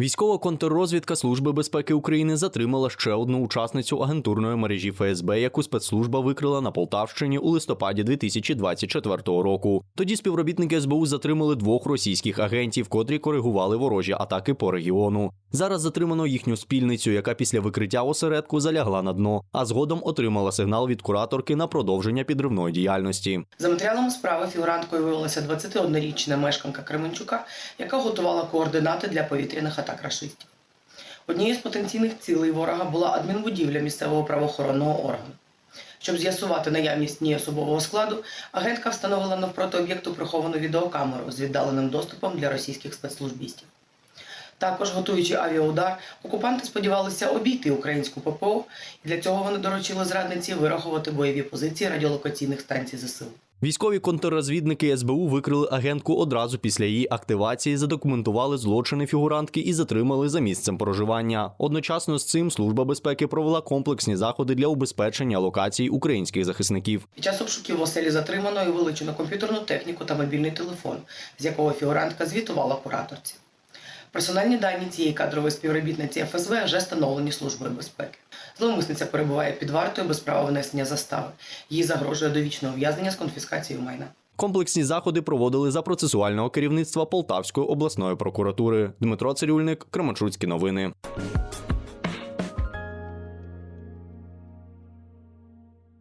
Військова контррозвідка Служби безпеки України затримала ще одну учасницю агентурної мережі ФСБ, яку спецслужба викрила на Полтавщині у листопаді 2024 року. Тоді співробітники СБУ затримали двох російських агентів, котрі коригували ворожі атаки по регіону. Зараз затримано їхню спільницю, яка після викриття осередку залягла на дно, а згодом отримала сигнал від кураторки на продовження підривної діяльності. За матеріалами справи фігуранткою виявилася 21-річна мешканка Кременчука, яка готувала координати для повітряних атак рашистів. Однією з потенційних цілей ворога була адмінбудівля місцевого правоохоронного органу. Щоб з'ясувати наявність ні особового складу, агентка встановила навпроти об'єкту приховану відеокамеру з віддаленим доступом для російських спецслужбістів. Також, готуючи авіаудар, окупанти сподівалися обійти українську ППО, і для цього вони доручили зрадниці вирахувати бойові позиції радіолокаційних станцій ЗСУ. Військові контррозвідники СБУ викрили агентку одразу після її активації, задокументували злочини фігурантки і затримали за місцем проживання. Одночасно з цим служба безпеки провела комплексні заходи для убезпечення локацій українських захисників. Під час обшуків в оселі затриманої вилучено комп'ютерну техніку та мобільний телефон, з якого фігурантка звітувала кураторці. Персональні дані цієї кадрової співробітниці ФСВ вже встановлені службою безпеки. Зловмисниця перебуває під вартою без права внесення застави. Їй загрожує довічне ув'язнення з конфіскацією майна. Комплексні заходи проводили за процесуального керівництва Полтавської обласної прокуратури. Дмитро Цирюльник, Кременчуцькі новини.